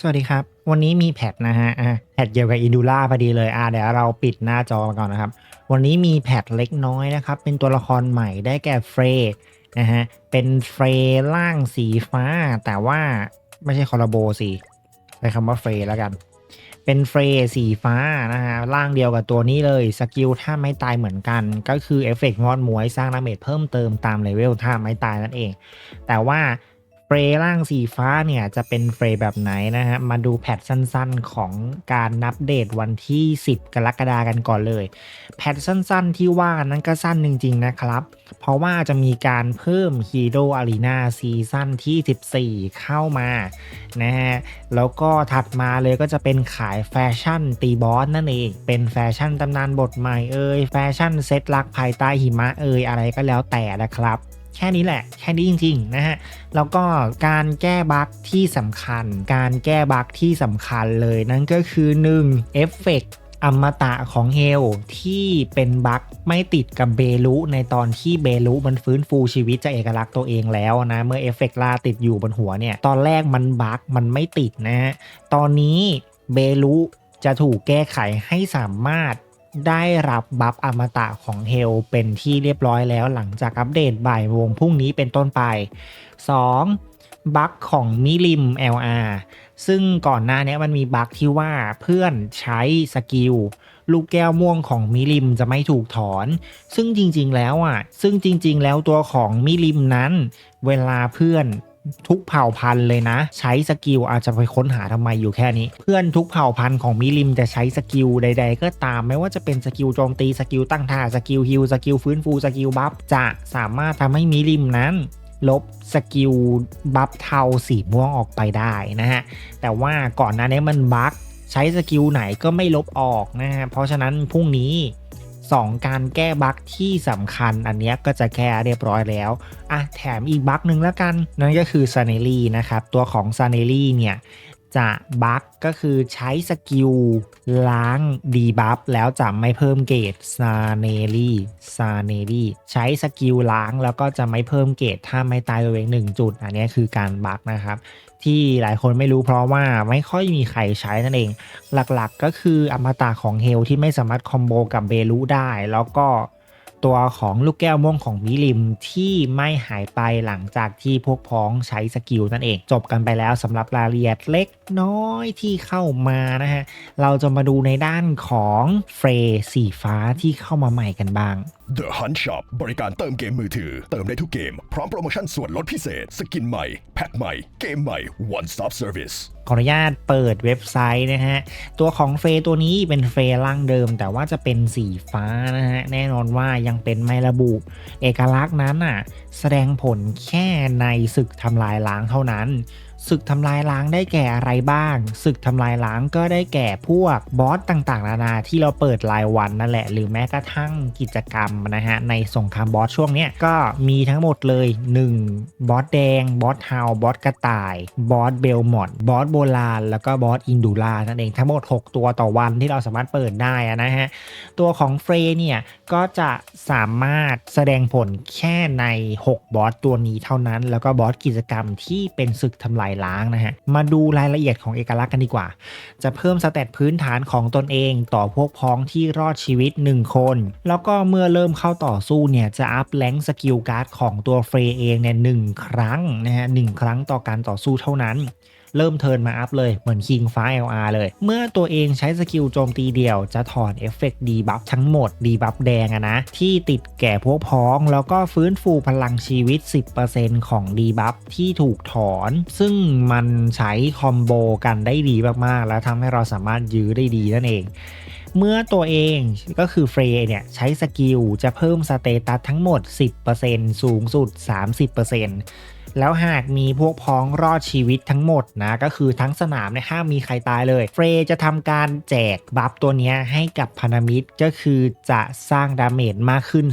สวัสดีครับ วันนี้มีแพทนะฮะแพทเกี่ยวกับอินดูล่าพอดีเลยอะเดี๋ยวเราปิดหน้าจอก่อนนะครับ วันนี้มีแพทเล็กน้อยนะครับ เป็นตัวละครใหม่ได้แก่เฟร์นะฮะเป็นเฟร์ล่างสีฟ้า แต่ว่าไม่ใช่คอร์โบสิใช้คำว่าเฟร์แล้วกัน เป็นเฟร์สีฟ้านะฮะร่างเดียวกับตัวนี้เลยสกิลท่าไม้ตายเหมือนกัน ก็คือเอฟเฟกต์มอดมวยสร้างดาเมจเพิ่มเติมตามเลเวลท่าไม้ตายนั่นเอง แต่ว่า เฟรย์ร่างสีฟ้าเนี่ย จะเป็นเฟร์แบบไหนนะฮะ มาดูแพทสั้นๆของการนับเดตวันที่ 10 กรกฎากันก่อนเลย แพทสั้นๆที่ว่านั้นก็สั้นจริงๆนะครับ เพราะว่าจะมีการเพิ่ม Hero Arena ซีซั่นที่ 14 เข้ามานะฮะ แล้วก็ถัดมาเลยก็จะเป็นขายแฟชั่นตีบอสนั่นเอง เป็นแฟชั่นตำนานบทใหม่เอ่ยแฟชั่นเซตลักภายใต้หิมะเอ่ยอะไรก็แล้วแต่นะครับ แค่นี้แหละ แค่นี้จริงๆนะฮะ แล้วก็การแก้บั๊กที่สำคัญ การแก้บั๊กที่สำคัญเลยนั่นก็คือ 1. เอฟเฟกต์อมตะของเฮลที่เป็นบั๊กไม่ติดกับเบลุในตอนที่เบลุมันฟื้นฟูชีวิตจากเอกลักษณ์ตัวเองแล้วนะ เมื่อเอฟเฟกต์ลาติดอยู่บนหัวเนี่ย ตอนแรกมันบั๊กมันไม่ติดนะฮะตอนนี้เบลุจะถูกแก้ไขให้สามารถ ได้รับบัฟอมตะของเฮลเป็นที่เรียบร้อยแล้วหลังจากอัปเดตบ่ายวงพรุ่งนี้เป็นต้นไป 2. บั๊กของมิลิม LR ซึ่งก่อนหน้านี้มันมีบั๊กที่ว่าเพื่อนใช้สกิลลูกแก้วม่วงของมิลิมจะไม่ถูกถอน ซึ่งจริงๆแล้วอะ ซึ่งจริงๆแล้วตัวของมิลิมนั้น เวลาเพื่อน ทุกเผ่าพันธุ์เลยนะ ใช้สกิลอาจจะไปค้นหาทำไมอยู่แค่นี้ เพื่อนทุกเผ่าพันธุ์ของมิลิมจะใช้สกิลใด ๆ ก็ตามไม่ว่าจะเป็นสกิลโจมตีสกิลตั้งท่าสกิลฮิลสกิลฟื้นฟูสกิลบัฟจะสามารถทำให้มิลิมนั้น ลบสกิลบัฟเทาสีม่วงออกไปได้นะฮะแต่ว่าก่อนหน้านี้มันบั๊กใช้สกิลไหนก็ไม่ลบออกนะฮะเพราะฉะนั้นพรุ่งนี้ 2 การแก้บั๊กที่สำคัญอันนี้ก็จะแก้เรียบร้อยแล้วอะแถมอีกบั๊กหนึ่งแล้วกัน นั่นก็คือซาเนลี่นะครับ ตัวของซาเนลี่เนี่ย จะบั๊กก็คือใช้สกิลล้างดีบัฟแล้วจะไม่เพิ่มเกรดซาเนลี่ซาเนลี่ใช้สกิลล้างแล้วก็จะไม่เพิ่มเกรดถ้าไม่ตายตัวเอง1จุด อันนี้คือการบั๊กนะครับ ที่หลายคนไม่รู้เพราะว่าไม่ค่อยมีใครใช้นั่นเอง หลักๆก็คืออมตะของเฮลที่ไม่สามารถคอมโบกับเบลูได้แล้วก็ ตัวของลูกแก้วม่วงของมิลิมที่ไม่หายไปหลังจากที่พวกพ้องใช้สกิลนั่นเอง จบกันไปแล้วสำหรับรายละเอียดเล็กน้อยที่เข้ามานะฮะ เราจะมาดูในด้านของเฟรสีฟ้าที่เข้ามาใหม่กันบ้าง The Hunt Shop บริการเติมเกมมือถือ เติมได้ทุกเกม พร้อมโปรโมชั่นส่วนลดพิเศษ สกินใหม่ แพ็คใหม่ เกมใหม่ One Stop Service ขออนุญาตเปิดเว็บไซต์นะฮะ ตัวของเฟยตัวนี้เป็นเฟยร่างเดิม แต่ว่าจะเป็นสีฟ้านะฮะ แน่นอนว่ายังเป็นไม่ระบุ เอกลักษณ์นั้นอะ แสดงผลแค่ในศึกทำลายล้างเท่านั้น ศึกทำลายล้างได้แก่อะไรบ้าง ศึกทำลายล้างก็ได้แก่พวกบอสต่างๆ นานาที่เราเปิดรายวันนั่นแหละ หรือแม้กระทั่งกิจกรรมนะฮะในสงครามบอสช่วงเนี้ยก็มีทั้งหมดเลย 1. บอสแดง บอสเฮาบอสกระต่าย บอสเบลมอดบอสโบราณ แล้วก็บอสอินดูลานั่นเองทั้งหมด 6 ตัวต่อวันที่เราสามารถเปิดได้นะฮะตัวของเฟรเนี่ยก็จะสามารถแสดงผลแค่ใน 6 บอสตัวนี้เท่านั้น แล้วก็บอสกิจกรรมที่เป็นศึกทำลายล้างนะฮะ มาดูรายละเอียดของเอกลักษณ์กันดีกว่า จะเพิ่มสเตตพื้นฐานของตนเอง ต่อพวกพ้องที่รอดชีวิต 1 คน แล้วก็เมื่อเริ่มเข้าต่อสู้เนี่ยจะอัพแรงสกิลการ์ดของตัวเฟรเองเนี่ยหนึ่งครั้งนะฮะหนึ่งครั้งต่อการต่อสู้เท่านั้น เริ่มเทิร์นมาอัพเลยเหมือนคิงฟ้า LR เลย เมื่อตัวเองใช้สกิลโจมตีเดี่ยวจะถอนเอฟเฟกต์ดีบัฟทั้งหมดดีบัฟแดงอะนะ ที่ติดแก่พวกพ้อง แล้วก็ฟื้นฟูพลังชีวิต 10%ของดีบัฟที่ถูกถอน ซึ่งมันใช้คอมโบกันได้ดีมากๆ แล้วทำให้เราสามารถยื้อได้ดีนั่นเองเมื่อตัวเองก็คือเฟรเนี่ย ใช้สกิลจะเพิ่มสเตตัสทั้งหมด 10%สูงสุด 30% แล้วหากมีพวกพ้องรอดชีวิตทั้งหมดนะ ก็คือทั้งสนามเนี่ยห้ามมีใครตายเลย เฟรจะทำการแจกบัฟตัวนี้ให้กับพันธมิตรก็คือจะสร้างดาเมจมากขึ้น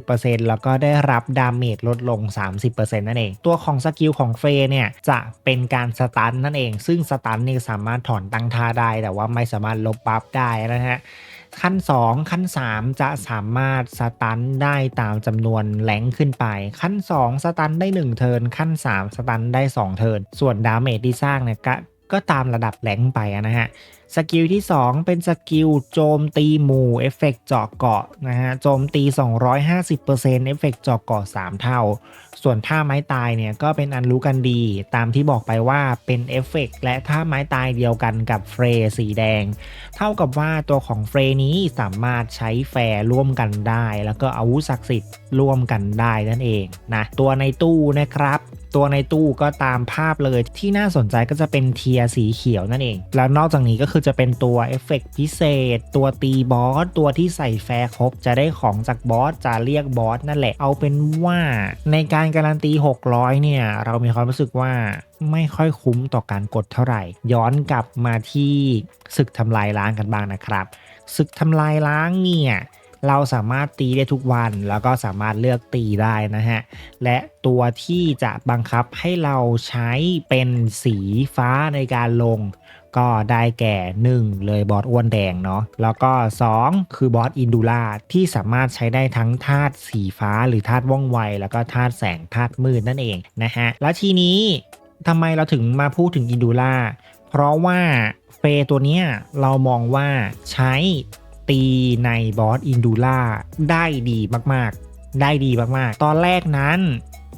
30%แล้วก็ได้รับดาเมจลดลง 30%นั่นเอง ตัวของสกิลของเฟรเนี่ยจะเป็นการสตันนั่นเอง ซึ่งสตันนี่สามารถถอนตั้งท่าได้ แต่ว่าไม่สามารถลบบัฟได้นะฮะ ขั้น 2 ขั้น 3 จะสามารถสตันได้ตามจำนวนแหลงขึ้นไป ขั้น 2 สตันได้ 1 เทิร์นขั้น 3 สตันได้ 2 เทิร์นส่วนดาเมจที่สร้างเนี่ย ก็ตามระดับแรงไปนะฮะสกิลที่ 2 เป็นสกิลโจมตีหมู่เอฟเฟกต์เจาะเกาะนะฮะโจมตี 250%เอฟเฟกต์เจาะเกาะ3 เท่า ส่วนท่าไม้ตายเนี่ยก็เป็นอันรู้กันดี ตามที่บอกไปว่าเป็นเอฟเฟกต์และท่าไม้ตายเดียวกันกับเฟรสีแดง เท่ากับว่าตัวของเฟรนี้สามารถใช้แฟร์ร่วมกันได้ แล้วก็อาวุธศักดิ์สิทธิ์ร่วมกันได้นั่นเองนะตัวในตู้นะครับ ตัวในตู้ก็ตามภาพเลยที่น่าสนใจก็จะเป็นเทียสีเขียวนั่นเอง แล้วนอกจากนี้ก็คือจะเป็นตัวเอฟเฟกต์พิเศษ ตัวตีบอส ตัวที่ใส่แฟร์ครบ จะได้ของจากบอส จะเรียกบอสนั่นแหละ เอาเป็นว่าในการการันตี 600 เนี่ย เรามีความรู้สึกว่าไม่ค่อยคุ้มต่อการกดเท่าไหร่ ย้อนกลับมาที่ศึกทำลายล้างกันบ้างนะครับศึกทำลายล้างเนี่ย เราสามารถตีได้ทุกวันแล้วก็สามารถเลือกตีได้นะฮะ และตัวที่จะบังคับให้เราใช้เป็นสีฟ้าในการลง ก็ได้แก่ 1 เลยบอสอ้วนแดงเนาะแล้วก็ 2 คือบอสอินดูล่าที่สามารถใช้ได้ทั้งธาตุสีฟ้าหรือธาตุว่องไว แล้วก็ธาตุแสงธาตุมืดนั่นเองนะฮะ แล้วทีนี้ทำไมเราถึงมาพูดถึงอินดูล่าเพราะว่าเฟตัวเนี้ยเรามองว่าใช้ ตีในบอสอินดูล่าได้ดีมากๆ ได้ดีมากๆ ตอนแรกนั้น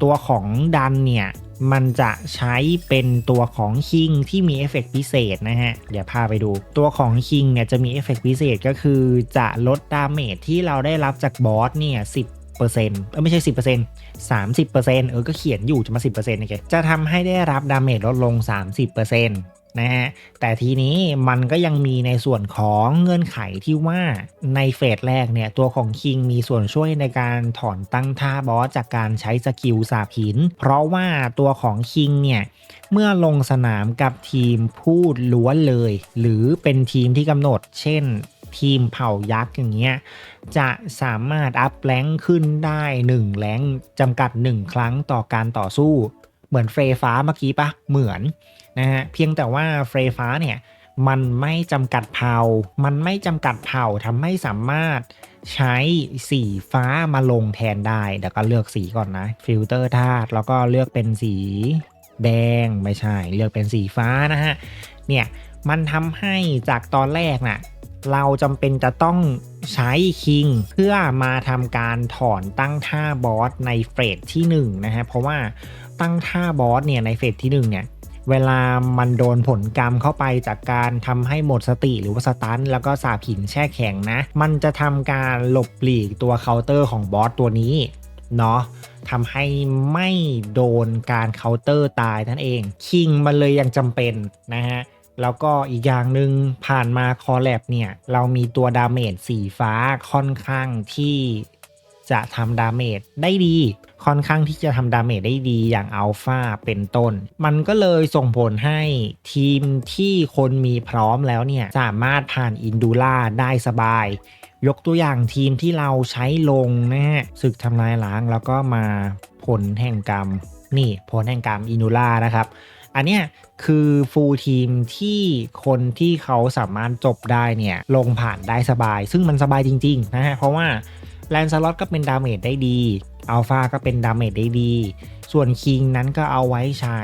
ตัวของดันเนี่ย มันจะใช้เป็นตัวของคิงที่มีเอฟเฟกต์พิเศษนะฮะ เดี๋ยวพาไปดู ตัวของคิงเนี่ยจะมีเอฟเฟกต์พิเศษก็คือจะลดดาเมจที่เราได้รับจากบอสเนี่ย10เออไม่ใช่10% 30%เออก็เขียนอยู่จะมา10%โอเคจะทำให้ได้รับดาเมจลดลง30%นะฮะแต่ทีนี้มันก็ยังมีในส่วนของเงื่อนไขที่ว่าในเฟสแรกเนี่ยตัวของคิงมีส่วนช่วยในการถอนตั้งท่าบอสจากการใช้สกิลสาบหิน เพราะว่าตัวของคิงเนี่ยเมื่อลงสนามกับทีมพูดล้วนเลย หรือเป็นทีมที่กำหนด เช่นทีมเผ่ายักษ์อย่างเงี้ยจะสามารถอัพแรงขึ้นได้ 1แรงจำกัด 1 ครั้งต่อการต่อสู้ เหมือนเฟรฟ้าเมื่อกี้ปะเหมือน นะฮะเพียงแต่ว่าเฟรฟ้าเนี่ยมันไม่จำกัดเผ่า มันไม่จำกัดเผ่าทำให้สามารถใช้สีฟ้ามาลงแทนได้เดี๋ยวก็เลือกสีก่อนนะ ฟิลเตอร์ธาตุแล้วก็เลือกเป็นสีแดงไม่ใช่ เลือกเป็นสีฟ้านะฮะ เนี่ยมันทำให้จากตอนแรกน่ะเราจำเป็นจะต้องใช้คิงเพื่อมาทำการถอนตั้งท่าบอสในเฟสที่1นะฮะ เพราะว่าตั้งท่าบอสเนี่ยในเฟสที่1เนี่ย เวลามันโดนผลกรรมเข้าไปจากการทำให้หมดสติหรือว่าสตันแล้วก็สาบหินแช่แข็งนะ มันจะทำการหลบหลีกตัวเคาน์เตอร์ของบอสตัวนี้เนาะทำให้ไม่โดนการเคาน์เตอร์ตายนั่นเองคิงมันเลยยังจำเป็นนะฮะแล้วก็อีกอย่างหนึ่งผ่านมาคอแลบเนี่ย เรามีตัวดาเมจสีฟ้าค่อนข้างที่ จะทำดาเมจได้ดี ค่อนข้างที่จะทำดาเมจได้ดีอย่างอัลฟาเป็นต้น มันก็เลยส่งผลให้ทีมที่คนมีพร้อมแล้วเนี่ย สามารถผ่านอินดูล่าได้สบาย ยกตัวอย่างทีมที่เราใช้ลงนะฮะศึกทำลายล้างแล้วก็มาผลแห่งกรรม นี่ผลแห่งกรรมอินดูล่านะครับอันเนี้ยคือฟูลทีมที่คนที่เขาสามารถจบได้เนี่ย ลงผ่านได้สบาย ซึ่งมันสบายจริง ๆ นะฮะ เพราะว่า แลนสล็อตก็เป็นดาเมจได้ดีอัลฟาก็เป็นดาเมจได้ดี ส่วนคิงนั้นก็เอาไว้ใช้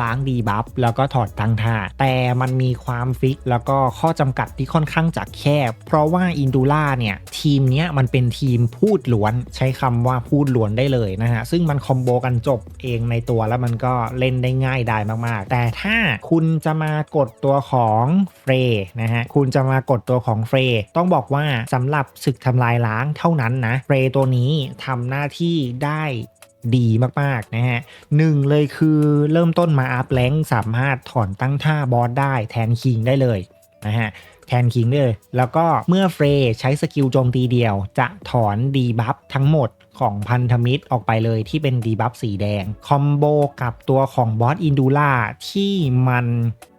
ล้างดีบัฟแล้วก็ถอดตั้งท่าแต่มันมีความฟิกแล้วก็ข้อจำกัดที่ค่อนข้างจะแคบ เพราะว่าอินดูล่าเนี่ยทีมเนี้ยมันเป็นทีมพูดล้วน ใช้คำว่าพูดล้วนได้เลยนะฮะ ซึ่งมันคอมโบกันจบเองในตัวแล้วมันก็เล่นได้ง่ายได้มากๆ แต่ถ้าคุณจะมากดตัวของเฟรนะฮะ คุณจะมากดตัวของเฟรต้องบอกว่าสำหรับศึกทำลายล้างเท่านั้นนะ เฟรตัวนี้ทำหน้าที่ได้ ดีมากๆนะฮะหนึ่งเลยคือเริ่มต้นมาอัพแรงสามารถถอนตั้งท่าบอสได้แทนคิงได้เลยนะฮะแทนคิงเลย แล้วก็เมื่อเฟรใช้สกิลโจมตีเดียว จะถอนดีบัฟทั้งหมดของพันธมิตรออกไปเลยที่เป็นดีบัฟสีแดง คอมโบกับตัวของบอสอินดูล่าที่มัน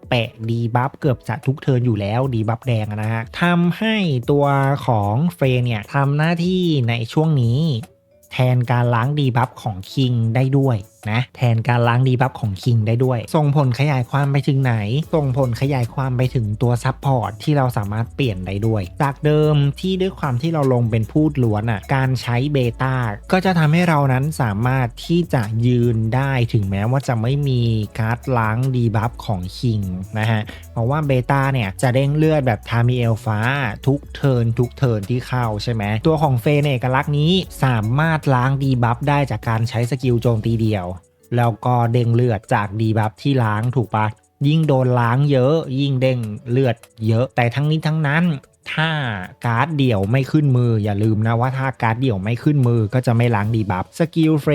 แปะดีบัฟเกือบจะทุกเทิร์นอยู่แล้วดีบัฟแดงนะฮะทำให้ตัวของเฟรเนี่ยทำหน้าที่ในช่วงนี้ แทนการล้างดีบัฟของคิงได้ด้วย นะแทนการล้างดีบัฟของคิงได้ด้วย ส่งผลขยายความไปถึงไหน ส่งผลขยายความไปถึงตัวซับพอร์ตที่เราสามารถเปลี่ยนได้ด้วย จากเดิมที่ด้วยความที่เราลงเป็นพูดล้วนอะการใช้เบต้าก็จะทำให้เรานั้นสามารถที่จะยืนได้ถึงแม้ว่าจะไม่มีการ์ดล้างดีบัฟของคิงนะฮะเพราะว่าเบต้าเนี่ยจะเด้งเลือดแบบทามิเอลฟ้าทุกเทิร์นทุกเทิร์นที่เข้าใช่ไหมตัวของเฟนเอกลักษณ์นี้สามารถล้างดีบัฟได้จากการใช้สกิลโจมตีเดียว แล้วก็เด้งเลือดจากดีบัฟที่ล้างถูกปะยิ่งโดนล้างเยอะ ยิ่งเด้งเลือดเยอะแต่ทั้งนี้ทั้งนั้น ถ้าการ์ดเดี่ยวไม่ขึ้นมือ อย่าลืมนะว่าถ้าการ์ดเดี่ยวไม่ขึ้นมือก็จะไม่ล้างดีบัฟสกิลเฟร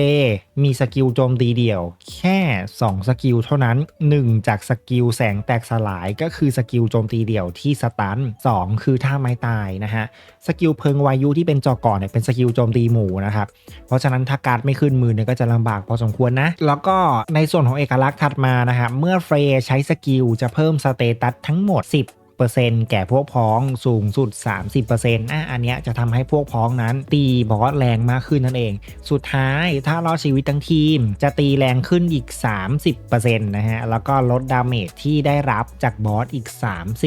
มีสกิลโจมตีเดี่ยว แค่ 2 สกิลเท่านั้น 1 จากสกิลแสงแตกสลายก็คือสกิลโจมตีเดี่ยวที่สตัน2คือท่าไม้ตายนะฮะสกิลเพิงวายุที่เป็นจอก่อนเนี่ยเป็นสกิลโจมตีหมู่นะครับเพราะฉะนั้นถ้าการ์ดไม่ขึ้นมือเนี่ยก็จะลำบากพอสมควรนะ แล้วก็ในส่วนของเอกลักษณ์ถัดมานะครับเมื่อเฟรใช้สกิลจะเพิ่มสเตตัสทั้งหมด 10 แก่พวกพ้องสูงสุด 30%อะอันเนี้ยจะทำให้พวกพ้องนั้น ตีบอสแรงมากขึ้นนั่นเอง สุดท้ายถ้ารอดชีวิตทั้งทีม จะตีแรงขึ้นอีก 30%นะฮะ แล้วก็ลดดาเมจที่ได้รับจากบอสอีก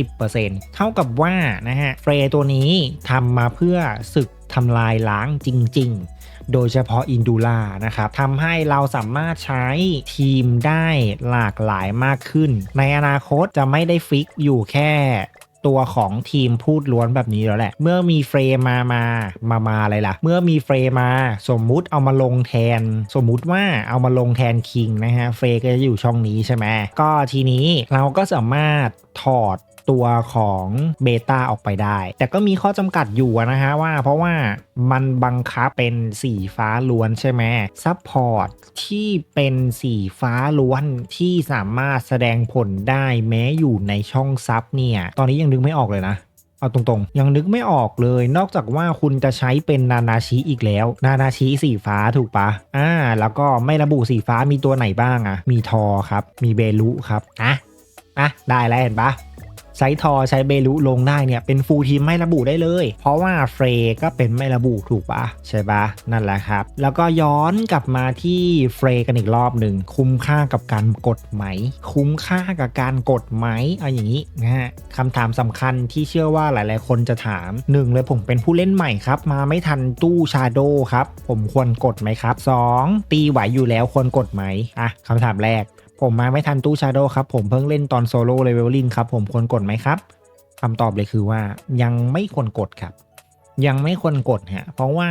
30%เท่ากับว่านะฮะเฟรตัวนี้ทำมาเพื่อศึกทำลายล้างจริง ๆ โดยเฉพาะอินดูล่านะครับทำให้เราสามารถใช้ทีมได้หลากหลายมากขึ้น ในอนาคตจะไม่ได้ฟิกอยู่แค่ตัวของทีมพูดล้วนแบบนี้แล้วแหละ เมื่อมีเฟรมมา มา มา มาอะไรล่ะ เมื่อมีเฟรมมา สมมุติเอามาลงแทน สมมุติว่าเอามาลงแทนคิงนะฮะ เฟรก็จะอยู่ช่องนี้ใช่ไหม ก็ทีนี้เราก็สามารถถอด ตัวของเบต้าออกไปได้ แต่ก็มีข้อจำกัดอยู่นะฮะว่า เพราะว่ามันบังคับเป็นสีฟ้าล้วนใช่ไหมซัพพอร์ตที่เป็นสีฟ้าล้วนที่สามารถแสดงผลได้แม้อยู่ในช่องซับเนี่ย ตอนนี้ยังนึกไม่ออกเลยนะเอาตรงๆ ยังนึกไม่ออกเลย นอกจากว่าคุณจะใช้เป็นนานาชิอีกแล้ว นานาชิสีฟ้าถูกปะอ่า แล้วก็ไม่ระบุสีฟ้ามีตัวไหนบ้างอะมีทอครับ มีเบลุครับอะอะได้แล้วเห็นปะ ใช้ทอใช้เบลุลงได้เนี่ยเป็นฟูลทีมไม่ระบุได้เลย เพราะว่าเฟรก็เป็นไม่ระบุถูกปะใช่ปะนั่นแหละครับ แล้วก็ย้อนกลับมาที่เฟรกันอีกรอบหนึ่งคุ้มค่ากับการกดไหม คุ้มค่ากับการกดไหมเอาอย่างนี้นะฮะคำถามสำคัญที่เชื่อว่าหลาย ๆ คนจะถามหนึ่งเลยผมเป็นผู้เล่นใหม่ครับ มาไม่ทันตู้ชาโดครับ ผมควรกดไหมครับสองตีไหวอยู่แล้วควรกดไหมอะคำถามแรก ผมมาไม่ทันตู้ชาโดครับ ผมเพิ่งเล่นตอนโซโล่เลเวลลิงครับ ผมควรกดไหมครับคำตอบเลยคือว่ายังไม่ควรกดครับ ยังไม่ควรกดฮะเพราะว่า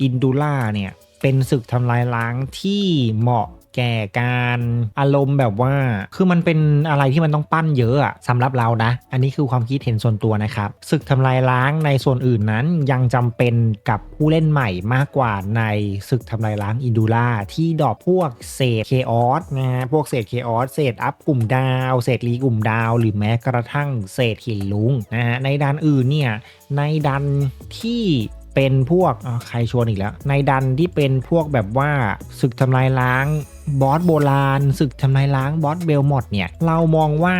อินดูล่าเนี่ยเป็นศึกทำลายล้างที่เหมาะ แก่การอารมณ์แบบว่า คือมันเป็นอะไรที่มันต้องปั้นเยอะอะสำหรับเรานะ อันนี้คือความคิดเห็นส่วนตัวนะครับศึกทำลายล้างในส่วนอื่นนั้นยังจำเป็นกับผู้เล่นใหม่มากกว่าในศึกทำลายล้างอินดูล่าที่ดอกพวกเศษเคออสนะฮะพวกเศษเคออสเศษอัพกลุ่มดาว เศษรีกลุ่มดาว หรือแม้กระทั่งเศษหินลุงนะฮะในด้านอื่นเนี่ยในดันที่ เป็นพวกใครชวนอีกแล้ว ในดันที่เป็นพวกแบบว่าศึกทำลายล้างบอสโบราณศึกทำลายล้างบอสเบลหมดเนี่ย เรามองว่า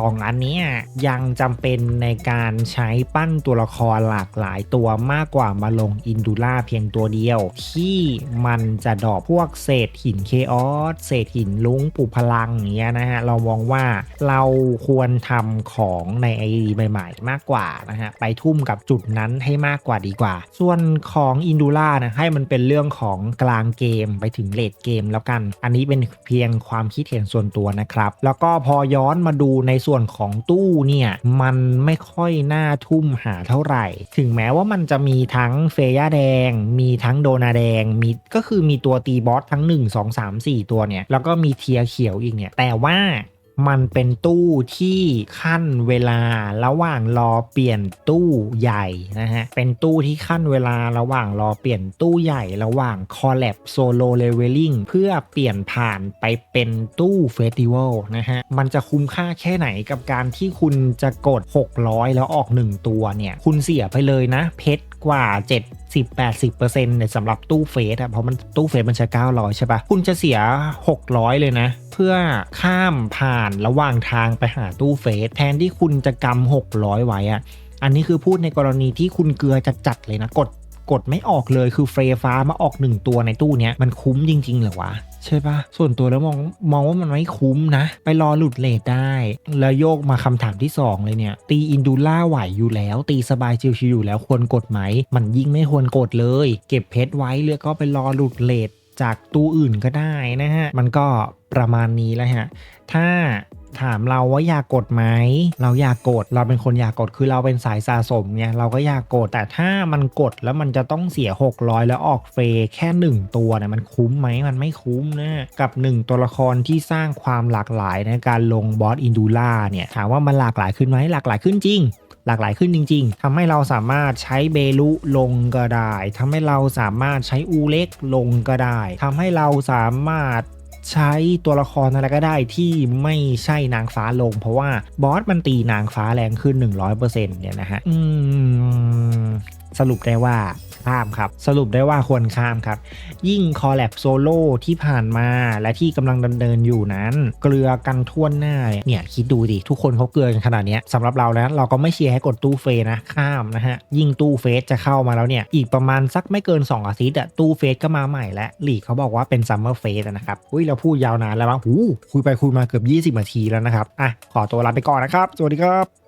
2 อันนี้ยังจำเป็นในการใช้ปั้นตัวละครหลากหลายตัวมากกว่ามาลงอินดูล่าเพียงตัวเดียว ที่มันจะดอกพวกเศษหินเคออสเศษหินลุงปลุพลังอย่างเงี้ยนะฮะ เรามองว่าเราควรทำของในไอดีใหม่ๆ มากกว่านะฮะ ไปทุ่มกับจุดนั้นให้มากกว่าดีกว่า ส่วนของอินดูล่านะให้มันเป็นเรื่องของกลางเกมไปถึงเลดเกมแล้วกัน อันนี้เป็นเพียงความคิดเห็นส่วนตัวนะครับ แล้วก็พอย้อนมาดูในส่วนของตู้เนี่ยมันไม่ค่อยน่าทุ่มหาเท่าไหร่ ถึงแม้ว่ามันจะมีทั้งเฟย่าแดง มีทั้งโดนาแดงมีก็คือมีตัวตีบอสทั้ง 1 2 3 4 ตัวเนี่ยแล้วก็มีเทียร์เขียวอีกเนี่ยแต่ว่า มันเป็นตู้ที่ขั้นเวลาระหว่างรอเปลี่ยนตู้ใหญ่นะฮะ เป็นตู้ที่ขั้นเวลาระหว่างรอเปลี่ยนตู้ใหญ่ระหว่างคอลแลบโซโลเลเวลลิ่งเพื่อเปลี่ยนผ่านไปเป็นตู้เฟสติวัลนะฮะ มันจะคุ้มค่าแค่ไหนกับการที่คุณจะกด 600 แล้วออก 1 ตัวเนี่ย คุณเสียไปเลยนะเพชรกว่า 70-80%เนี่ยสำหรับตู้เฟสอะเพราะมันตู้เฟสมันจะ900 ใช่ปะคุณจะเสีย 600 เลยนะ เพื่อข้ามผ่านระหว่างทางไปหาตู้เฟส แทนที่คุณจะกำ 600 ไว้อะอันนี้คือพูดในกรณีที่คุณเกลือจะจัดเลยนะกดกดไม่ออกเลยคือเฟรฟ้ามาออกหนึ่งตัวในตู้เนี้ยมันคุ้มจริงๆเหรอวะ ใช่ปะส่วนตัวแล้วมองมองว่ามันไม่คุ้มนะ ไปรอหลุดเลทได้ แล้วโยกมาคำถามที่ 2 เลยเนี่ย ตีอินดูล่าไหวอยู่แล้ว ตีสบายชิวๆอยู่แล้วควรกดไหม มันยิ่งไม่ควรกดเลย เก็บเพชรไว้เลือกก็ไปรอหลุดเลทจากตู้อื่นก็ได้นะฮะ มันก็ประมาณนี้แล้วฮะ ถ้า ถามเราว่าอยากกดไหมเราอยากกดเราเป็นคนอยากกดคือเราเป็นสายสะสมเนี่ยเราก็อยากกดแต่ถ้ามันกดแล้วมันจะต้องเสีย 600 แล้วออกเฟย์แค่ 1 ตัวเนี่ยมันคุ้มไหมมันไม่คุ้มนะกับ 1 ตัวละครที่สร้างความหลากหลายในการลงบอสอินดูล่าเนี่ยถามว่ามันหลากหลายขึ้นไหมหลากหลายขึ้นจริงหลากหลายขึ้นจริง ๆทำให้เราสามารถใช้เบลุลงก็ได้ทำให้เราสามารถใช้อูเล็กลงก็ได้ทำให้เราสามารถ ใช้ตัวละครอะไรก็ได้ที่ไม่ใช่นางฟ้าลง เพราะว่าบอสมันตีนางฟ้าแรงขึ้น 100%เนี่ยนะฮะสรุปได้ว่า ข้ามครับ สรุปได้ว่าควรข้ามครับ ยิ่งคอลแลบโซโล่ที่ผ่านมาและที่กำลังดำเนินอยู่นั้น เกลือกันทั่วหน้าเนี่ยคิดดูดิ ทุกคนเขาเกลือกันขนาดนี้สำหรับเรานะเราก็ไม่เชียร์ให้กดตู้เฟสนะข้ามนะฮะ ยิ่งตู้เฟสจะเข้ามาแล้วเนี่ย อีกประมาณสักไม่เกิน 2 อาทิตย์อะตู้เฟสก็มาใหม่แล้วลีกเขาบอกว่าเป็นซัมเมอร์เฟสนะครับอุ้ยเราพูดยาวนานแล้วมั้งหูคุยไปคุยมาเกือบ 20นาทีแล้วนะครับอะขอตัวลาไปก่อนนะครับ สวัสดีครับ